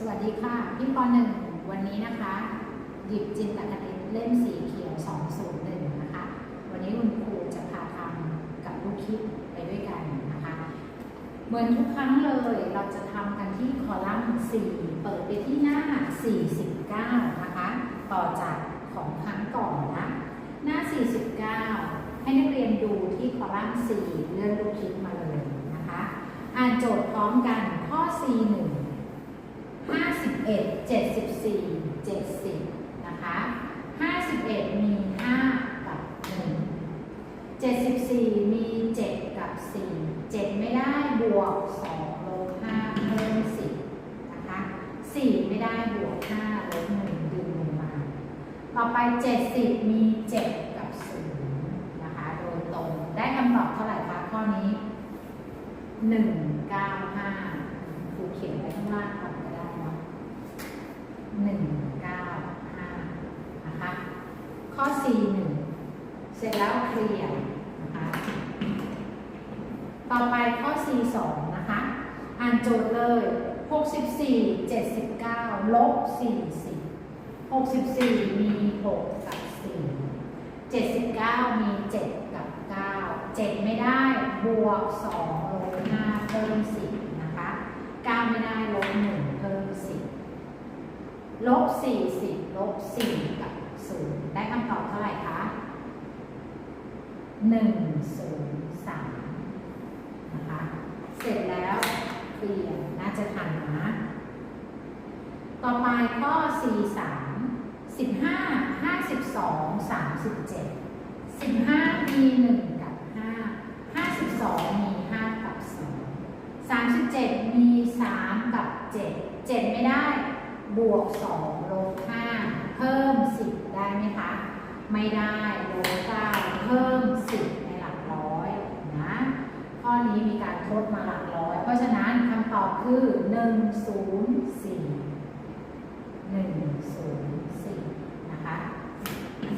สวัสดีค่ะ พี่ปหนึ่งวันนี้นะคะ หยิบจินตคณิเล่มสีเขียว 201 นะคะ วันนี้คุณครูจะพาทำกับลูกคิดไปด้วยกันนะคะ เหมือนทุกครั้งเลยเราจะทำกันที่คอลัมน์ 4 เปิดไปที่หน้า 49 นะคะ ต่อจากของครั้งก่อนนะ หน้า 49 ให้นักเรียนดูที่คอลัมน์ 4 เลื่อนลูกคิดมาเลยนะคะ อ่านโจทย์พร้อมกันข้อ C1 ห้าสิบเอ็ดเจ็ดสิบสี่เจ็ดสิบนะคะห้าสิบเอ็ดมีห้ากับหนึ่งเจ็ดสิบสี่มีเจ็ดกับสี่เจ็ดไม่ได้บวกสองลบห้าเพิ่มสิบนะคะสี่ไม่ได้บวกห้าลบหนึ่งดึงลงมา ต่อไปเจ็ดสิบมีเจ็ดกับศูนย์นะคะ โดยตรง ได้คำตอบเท่าไหร่คะข้อนี้หนึ่งเก้าห้าครูเขียนไว้ข้างล่าง 195 นะคะ ข้อ C1 เสร็จแล้วเคลียร์นะคะ ต่อไปข้อ C2 นะคะ อ่านโจทย์เลย 64 79 ลบ 40 64 มี 6 กับ 4 79 มี 7 กับ 9 7 ไม่ได้ บวก 2 ลบ 5 เพิ่ม 10 นะคะ 9 ไม่ได้ ลบ 1 ลบ40ลบ4กับ0ได้คำตอบเท่าไหร่คะ103นะคะเสร็จแล้วเปลี่ยนน่าจะทันนะ ต่อไปข้อ C 3 15 52 37 15 มี 1 กับ 5 52 มี 5 กับ 2 37 มี 3 กับ 7 7 ไม่ได้ บวก 2 ลบ 5 เพิ่ม 10 ได้ไหมคะ ไม่ได้ลบ9เพิ่ม 10 ในหลักร้อยนะ ข้อนี้มีการทดมาหลักร้อย เพราะฉะนั้นคำตอบคือ 104 104 นะคะ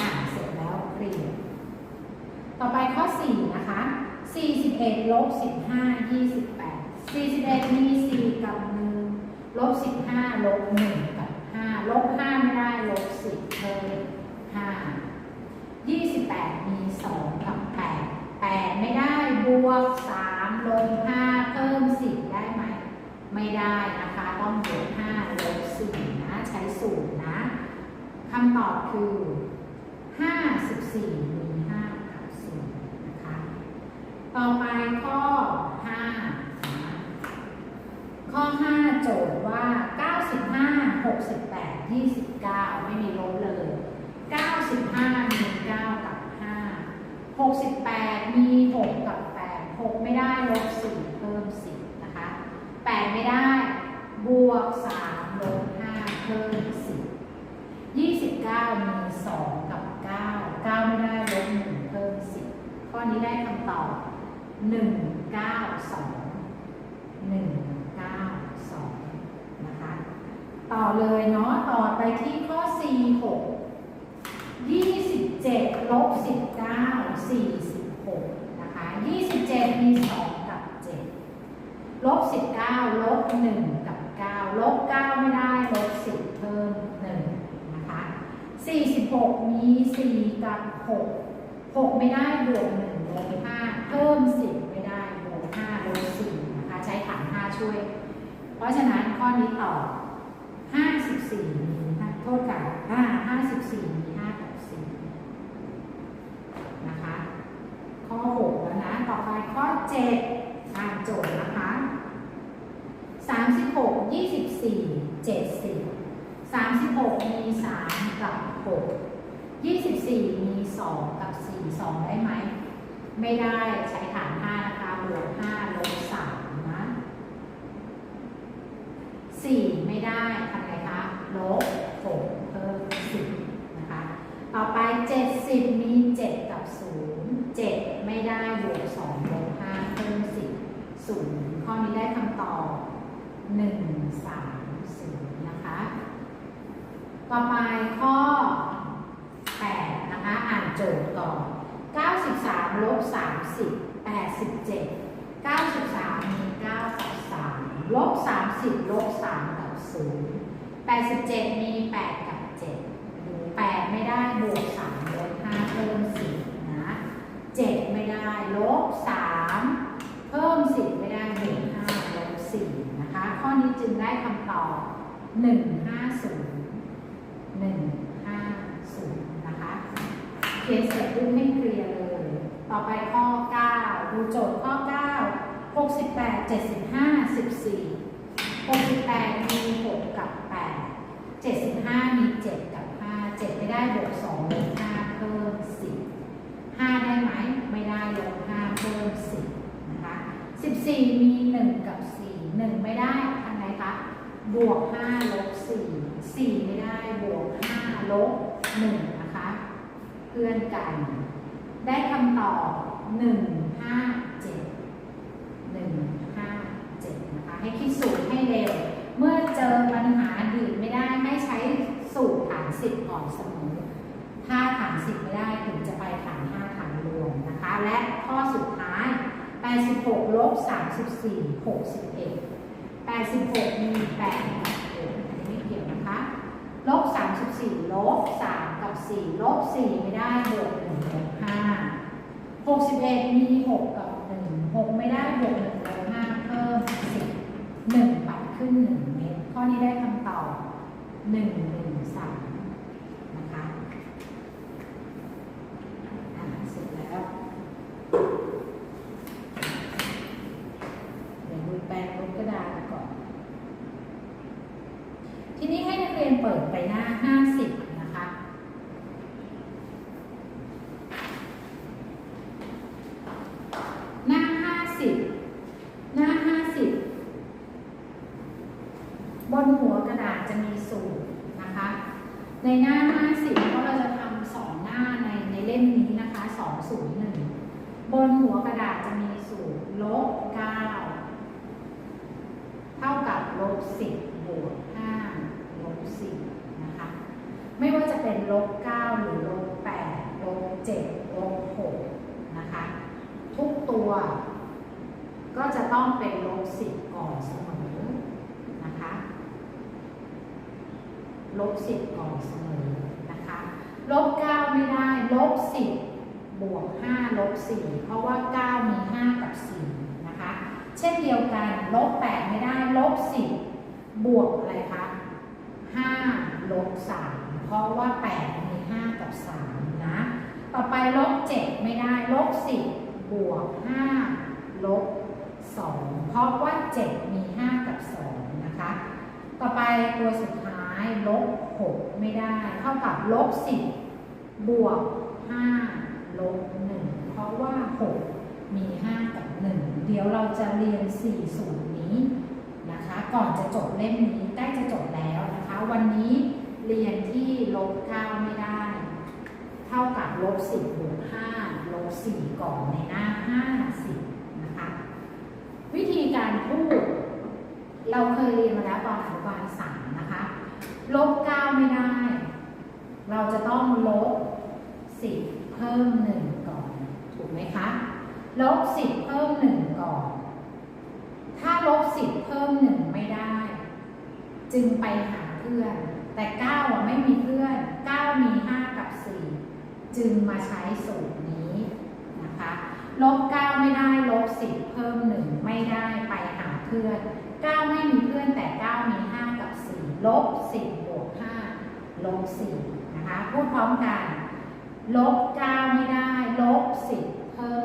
อ่านเสร็จแล้วเปลี่ยนต่อไปข้อ 4 นะคะ 41 ลบ 15 28 41 มี 4 กับ ลบสิบห้าลบหนึ่งกับห้าลบห้าไม่ได้ลบสิบเพิ่มห้ายี่สิบแปดมีสองกับแปดแปดไม่ได้บวกสามลบห้าเพิ่มสิบได้ไหม ไม่ได้นะคะ ต้องบวกห้าลบสี่นะใช้สูตรนะคำตอบคือห้าสิบสี่มีห้ากับสูนย์นะคะ ต่อไปข้อห้าข้อห้า โจทย์ว่า 95 68 29 ไม่มีลบเลย 95 มี9กับ 5 68 มี 6 กับ 8 6 ไม่ได้ลบ4เพิ่ม 10 นะคะ 8 ไม่ได้ บวก 3 ลบ 5 เพิ่ม 10 29 มี 2 กับ 9 9 ไม่ได้ลบ 1 เพิ่ม 10 ข้อนี้ได้คำตอบ 192 192 นะคะ ต่อ เลยเนาะต่อไปที่ข้อ C6 27ลบ19 46 นะคะ 27 มี 2 กับ 7 ลบ 19 ลบ 1 กับ 9 ลบ 9 ไม่ได้ ลบ 10 เพิ่ม 1 นะคะ 46 มี 4 กับ 6 6 ไม่ได้บวก1ลบ5เพิ่ม 10 ไม่ได้บวก5ลบ4นะคะ ใช้ฐาน 5 ช่วย เพราะฉะนั้นข้อนี้ตอบ 54มีโทษค่ะ5 54มี5กับ4นะคะ ข้อ6แล้วนะ ต่อไปข้อ7อ่านโจทย์นะคะ36 24 70 36มี3กับ6 24มี2กับ4 2ได้ไหม ไม่ได้ใช้ฐาน5นะคะบวก5ลบ3นะ4ไม่ได้ทำไงคะ ลบ6เพิ่ม10นะคะ ต่อไป70มี7กับ0 7ไม่ได้บวก2ลบ5เพิ่ม10 0ข้อนี้ได้คำตอบ1 3 0นะคะ ต่อไปข้อ8นะคะ อ่านโจทย์ก่อน93ลบ30 87 93มี9กับ3ลบสามสิบลบสามกับศูนย์ แปดสิบเจ็ดมีแปดกับเจ็ดแปดไม่ได้บวกสามลบห้าเพิ่มสี่นะเจ็ดไม่ได้ลบสามเพิ่มสิบไม่ได้บวกห้าลบสี่นะคะ ข้อนี้จึงได้คำตอบหนึ่งห้าศูนย์หนึ่งห้าศูนย์นะคะเขียเสร็จปุ๊บให้เคลียร์เลย ต่อไปข้อ 9 ดูโจทย์ข้อ 9 68 75 14 68 มี 6 กับ 75 มี 7 กับ 5 7 ไม่ได้บวก2ลบ5เพิ่ม 10 5 ได้ไหม ไม่ได้ลบ5เพิ่ม 10 นะคะ 14 มี 1 กับ 4 1 ไม่ได้ทำไงคะ บวก5ลบ4 4 ไม่ได้บวก5ลบ1นะคะ เพื่อนกัน ได้คำตอบ 1 5 7 1 5 7 นะคะ ให้คิดสูตรให้เร็ว เมื่อเจอปัญหาดีดไม่ได้ สูตรฐาน10ก่อนเสมอถ้าฐาน10ไม่ได้ถึงจะไปฐาน5ฐานรวมนะคะ และข้อสุดท้าย 86ลบ34 61 86 มี 8 อันนี้ไม่เกี่ยวนะคะลบ34ลบ3กับ 4 ลบ 4 ไม่ได้บวก1ลบ5 61 มี 6 กับ 1 6 ไม่ได้บวก1ลบ5เพิ่ม 10 1 ปัดขึ้น 1 เมตร ข้อนี้ได้คำตอบ 1 1 3 นะคะอ่าเสร็จแล้ว เดี๋ยวดูแปลงลบกระดาษก่อน ทีนี้ ให้นักเรียนเปิดไปหน้า 50 นะคะ หน้า 50 หน้า 50 บนหัวกระดาษจะมีสูตรนะคะ ในหน้า 50 เพราะเราจะทำสองหน้าในในเล่มนี้นะคะ 201 บนหัวกระดาษจะมีสูตรลบ 9 เท่ากับลบ 10 บวก 5 ลบ 4 นะคะ ไม่ว่าจะ เป็นลบ9หรือลบ8ลบ7ลบ6นะคะ ทุกตัวก็จะต้องเป็นลบ10 ก่อนเสมอนะคะลบ10 ก่อนเสมอนะคะลบ9ไม่ได้ลบ10 บวก5ลบ4เพราะว่า 9 มี 5 กับ 4 นะคะ เช่นเดียวกันลบ8ไม่ได้ลบ10 บวกอะไรคะ5 ลบ3เพราะว่า8มี5กับ3นะ ต่อไปลบ7ไม่ได้ลบ10บวก5ลบ2เพราะว่า7มี5กับ2นะคะ ต่อไปตัวสุดท้ายลบ6ไม่ได้ เท่ากับลบ10บวก5ลบ1เพราะว่า6มี5กับ1เดี๋ยวเราจะเรียน4สูตรนี้นะคะ ก่อนจะจบเล่มนี้ใกล้จะจบแล้วนะคะ วันนี้ เรียนที่ลบ9ไม่ได้ เท่ากับลบ10บวก5ลบ4ก่อนในหน้า50นะคะ วิธีการพูด เราเคยเรียนมาแล้วตอนอนุบาลสามนะคะลบ9ไม่ได้ เราจะต้องลบ10เพิ่ม1ก่อน ถูกไหมคะลบ10เพิ่ม1ก่อน ถ้าลบ10เพิ่ม1ไม่ได้ จึงไปหาเพื่อน แต่9อะไม่มีเพื่อน 9 มี 5 กับ 4 จึงมาใช้สูตรนี้นะคะลบ 9 ไม่ได้ลบ 10 เพิ่ม 1 ไม่ได้ไปหาเพื่อน 9 ไม่มีเพื่อนแต่ 9 มี 5 กับ 4 ลบ 10บวก5ลบ 4 นะคะ พูดพร้อมกัน ลบ 9 ไม่ได้ลบ 10 เพิ่ม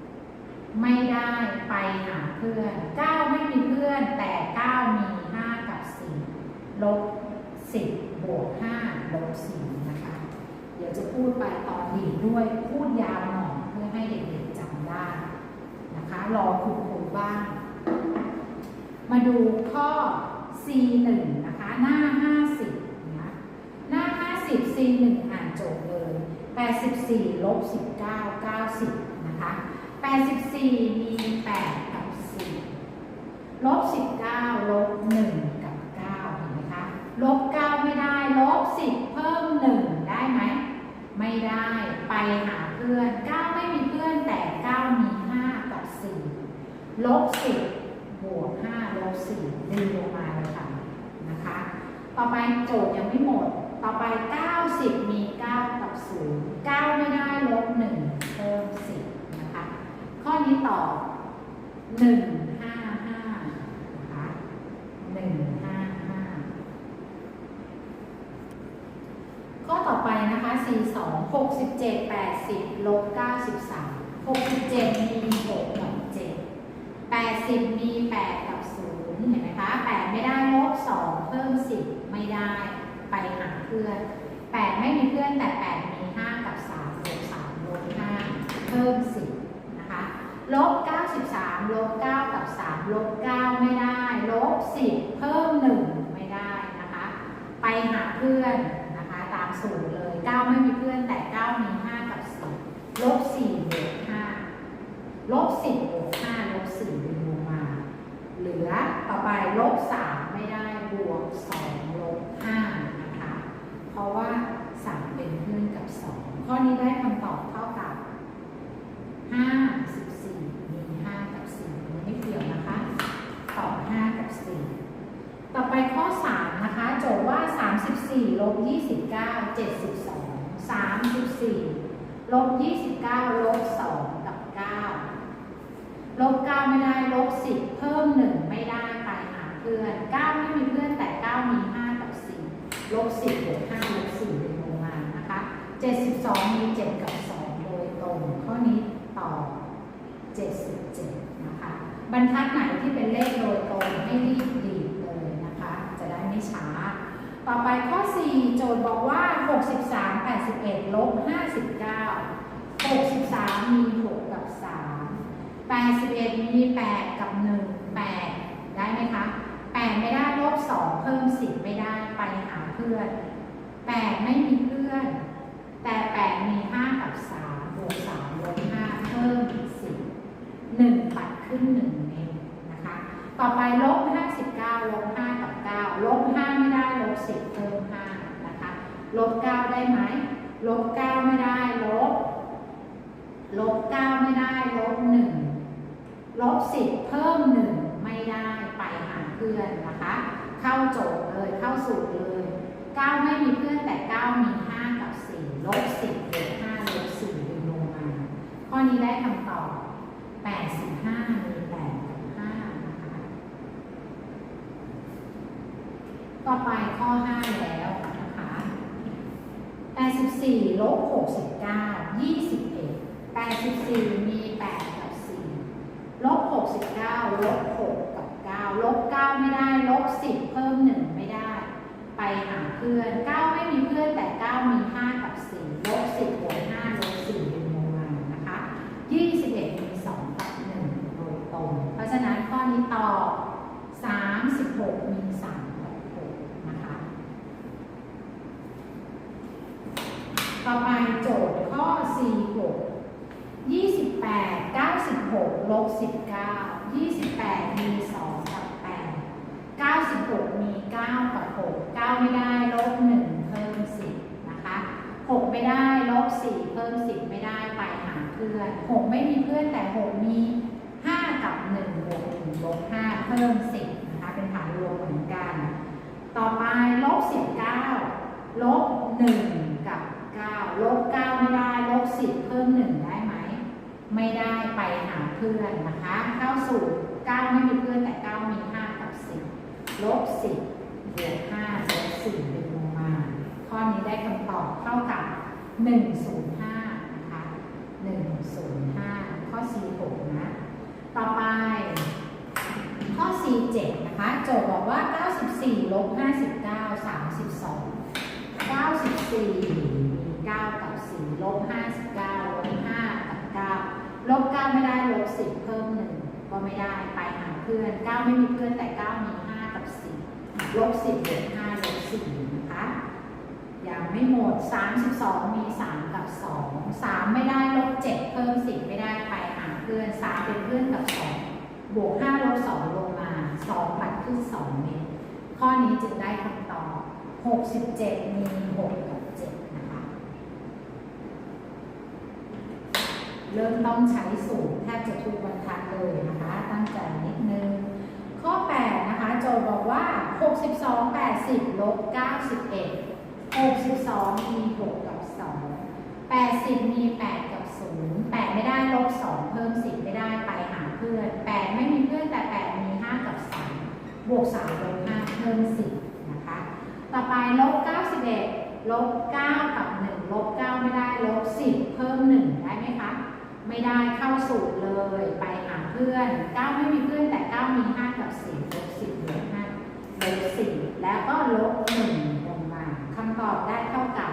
1 ไม่ได้ไปหาเพื่อน 9 ไม่มีเพื่อนแต่ 9 มี 5 กับ 4 ลบ บวก5ลบ4นะคะ เดี๋ยวจะพูดไปตอนดีดด้วยพูดยาวหน่อยเพื่อให้เด็กๆจำได้นะคะรอคุณครูบ้าง มาดูข้อ C1 นะคะหน้า 50นะหน้า 50 C1 อ่านโจทย์เลย 84ลบ19 90 นะคะ 84 มี 8 กับ 4 ลบ 19 ลบ 1 กับ 9 เห็นไหม คะลบ9ไม่ได้ลบ10เพิ่ม1ได้ไหม ไม่ได้ไปหาเพื่อน9ไม่มีเพื่อนแต่9มี5กับ4ลบ10บบวก5ลบ4ดึงลงมาเลยค่ะนะคะ ต่อไปโจทย์ยังไม่หมด ต่อไป90มี9กับ0 9ไม่ได้ลบ1เพิ่ม10นะคะ ข้อนี้ตอบ155นะคะ155 ข้อต่อไปนะคะ 42 67 80ลบ93 67 มี6กับ7 80 มี 8 กับ 0 เห็นไหมคะ 8 ไม่ได้ลบ2เพิ่ม 10 ไม่ได้ไปหาเพื่อน 8 ไม่มีเพื่อนแต่ 8 มี 5 กับ3ลบ3ลบ5เพิ่ม 10 นะคะ ลบ 93 ลบ 9 กับ 3 ลบ 9 ไม่ได้ ลบ 10 เพิ่ม 1 ไม่ได้นะคะ ไปหาเพื่อนนะคะ ตามสูตรเลย 9 ไม่มีเพื่อน แต่9มี5กับ4ลบ4บวก5ลบ10บวก5ลบ4ดึงลงมา เหลือต่อไปลบ3ไม่ได้บวก2ลบ5นะคะ เพราะว่า3เป็นเพื่อนกับ2ข้อนี้ได้คำตอบเท่ากับ5 14มี5กับ4มันไม่เกี่ยวนะคะ ตอบ5กับ4ต่อไปข้อ3นะคะ โจทย์ว่า34ลบ29 72 34ลบ29ลบ2กับ9ลบ9ไม่ได้ลบ10 เพิ่ม 1 ไม่ได้ไปหาเพื่อน9ไม่มีเพื่อนแต่ 9 มี 5 กับ 4 ลบ 10บวก5ลบ4เป็นลงมานะคะ 72 มี 7 กับ 2 โดยตรง ข้อนี้ตอบ77 นะคะ บรรทัดไหนที่เป็นเลขโดยตรงให้รีบดีดเลยนะคะ จะได้ไม่ช้า ต่อไปข้อ 4 โจทย์บอกว่า 63 81 ลบ 59 63 มี 6 กับ 3 81 มี 8 กับ 1 8 ได้ไหมคะ 8 ไม่ได้ลบ 2 เพิ่ม 10 ไม่ได้ไปหาเพื่อน 8 ไม่มีเพื่อน แต่ 8 มี 5 กับ 3 บวก 3 ลบ 5 เพิ่ม 10 1 ปัดขึ้น1เมตรนะคะ ต่อไปลบ 59 ลบ 5 กับ 9 ลบ 5 ไม่ได้ลบ10เพิ่ม5นะคะลบ9ได้ไหมลบ9ไม่ได้ลบลบ9ไม่ได้ลบ1ลบ10เพิ่ม1ไม่ได้ไปหาเพื่อนนะคะ เข้าโจทย์เลยเข้าสูตรเลย9ไม่มีเพื่อนแต่9มี5กับ4ลบ10ลบ5ลบ4ดึงลงมาข้อนี้ได้คำตอบ85มี8 กับ 5 นะคะ ต่อไปข้อ 5 แล้วนะคะ84ลบ69 21 84 มี 8 กับ 4 ลบ 69 ลบ 6 กับ 9 ลบ 9 ไม่ได้ ลบ 10 เพิ่ม 1 ไม่ได้ ไปหาเพื่อน 9 ไม่มีเพื่อน แต่ 9 มี 5 กับ 4 ลบ 10บวก5ลบ 4เป็นลงมานะคะ 21 มี 2 กับ 1 โดยตรง เพราะฉะนั้นข้อนี้ตอบ36 มี 3 กับ 6 นะคะ ต่อไปโจทย์ข้อ 46 28 96ลบ19 28 มี 2 กับ 8 96 มี 9 กับ 6 9 ไม่ได้ลบ1เพิ่ม 10 นะคะ 6 ไม่ได้ลบ4เพิ่ม 10 ไม่ได้ไปหาเพื่อน 6 ไม่มีเพื่อนแต่ 6 มี 5 กับ 1 บวก1ลบ5เพิ่ม 10 นะคะ เป็นฐานรวมเหมือนกัน ต่อไปลบ19ลบ1 9 ลบ 9 ไม่ได้ ลบ 10 เพิ่ม 1 ได้ไหม ไม่ได้ ไปหาเพื่อนนะคะเข้าสู่ 9 ไม่มีเพื่อนแต่ 9 มี 5 กับ 10 ลบ 10บวก5ลบ4ดึงลงมา ข้อนี้ได้คำตอบเท่ากับ 105 นะคะ 105 ข้อ 46 นะ ต่อไป ข้อ 47 นะคะ โจทย์บอกว่า 94 ลบ 59 32 94 มี9กับ4ลบ59ลบ5กับ9ลบ9ไม่ได้ลบ10เพิ่ม1ก็ไม่ได้ไปหาเพื่อน9ไม่มีเพื่อนแต่9มี5กับ4ลบ10บวก5ลบ4นะคะยังไม่หมด32มี3กับ2 3ไม่ได้ลบ7เพิ่ม10ไม่ได้ไปหาเพื่อน3เป็นเพื่อนกับ2บวก5ลบ2ลงมา2ปัดขึ้น2เมตรข้อนี้จึงได้คำตอบ67มี6กับ 7 นะคะ เริ่มต้องใช้สูตรแทบจะทุกบรรทัดเลยนะคะตั้งใจนิดนึง ข้อ 8 นะคะ โจทย์บอกว่า 62 80 ลบ 91 62 มี 6 กับ 2 80 มี 8 กับ 0 8 ไม่ได้ลบ 2 เพิ่ม 10 ไม่ได้ไปหาเพื่อน 8 ไม่มีเพื่อนแต่ 8 มี 5 กับ 3 บวก 3 ลบ 5 เพิ่ม 10 นะคะ ต่อไปลบ 91ลบ 9 กับ 1 ลบ 9 ไม่ได้ ลบ 10 เพิ่ม 1 ได้ไหมคะ ไม่ได้เข้าสูตรเลยไปหาเพื่อน9ไม่มีเพื่อนแต่9มี5กับ4ลบ10เหลือ5ลบ4แล้วก็ลบ1ลงมาคำตอบได้เท่ากับ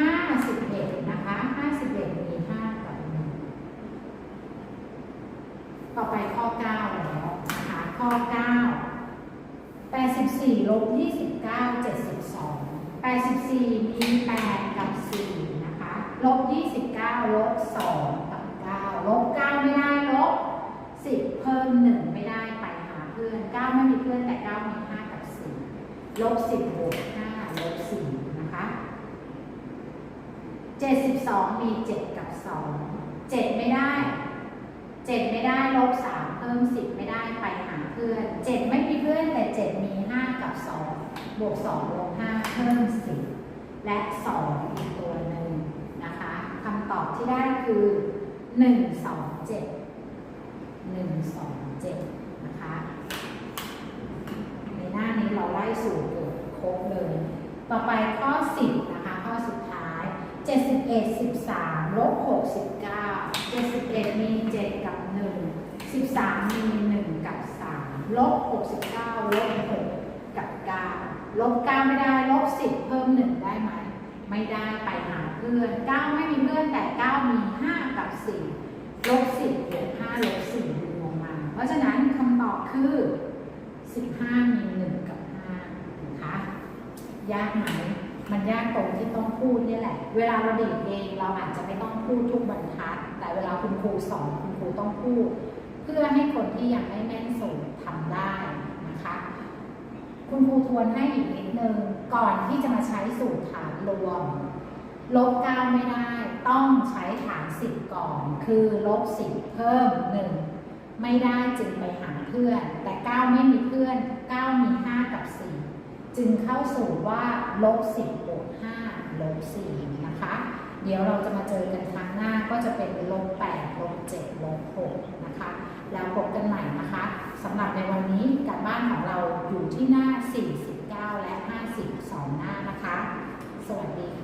51นะคะ51มี5กับ1ต่อไปข้อ9แล้วนะคะข้อ9 84ลบ29 72 84มี8กับ4นะคะลบ29ลบ2กับ9ลบ 9 ไม่ได้ ลบ 10 เพิ่ม 1 ไม่ได้ไปหาเพื่อน 9 ไม่มีเพื่อนแต่9มี5กับ4ลบ10บวก5ลบ4นะคะ72มี7กับ2 7ไม่ได้7ไม่ได้ลบ3เพิ่ม10ไม่ได้ไปหาเพื่อน7ไม่มีเพื่อนแต่7มี5กับ2บวก2ลบ5เพิ่ม10และ2อีกตัวหนึ่งนะคะคำตอบที่ได้คือ1 2 7 1 2 7นะคะในหน้านี้ เราไล่สูตรเกิดครบเลย ต่อไปข้อ 10 นะคะ ข้อสุดท้าย 71 13ลบ69 71 มี 7 กับ 1 13 มี 1 กับ 3 ลบ 69 ลบ 6 กับ 9 ลบ 9 ไม่ได้ ลบ 10 เพิ่ม 1 ได้ไหม ไม่ได้ไปหาเพื่อน 9 ไม่มีเพื่อนแต่ 9 มี 5 กับ 4 ลบ 10เหลือ5ลบ4ดูลงมา เพราะฉะนั้นคำตอบคือ 15 มี 1 ยากไหมมันยากตรงที่ต้องพูดเนี่ยแหละ เวลาเราเดีดเองเราอาจจะไม่ต้องพูดทุกบรรทัด แต่เวลาคุณครูสอนคุณครูต้องพูด เพื่อให้คนที่ยังไม่แม่นสูตรทำได้นะคะ คุณครูทวนให้อีกนิดนึงก่อนที่จะมาใช้สูตรฐานรวม ลบ9ไม่ได้ ต้องใช้ฐาน10ก่อน คือลบ10เพิ่ม1ไม่ได้จึงไปหาเพื่อน แต่9ไม่มีเพื่อน9มี5กับ4 จึงเข้าสู่ว่าลบ10บวก5ลบ4นะคะ เดี๋ยวเราจะมาเจอกันครั้งหน้าก็จะเป็นลบ8ลบ7ลบ6นะคะ แล้วพบกันใหม่นะคะสำหรับในวันนี้การบ้านของเราอยู่ที่หน้า 49 และ52หน้านะคะ สวัสดีค่ะ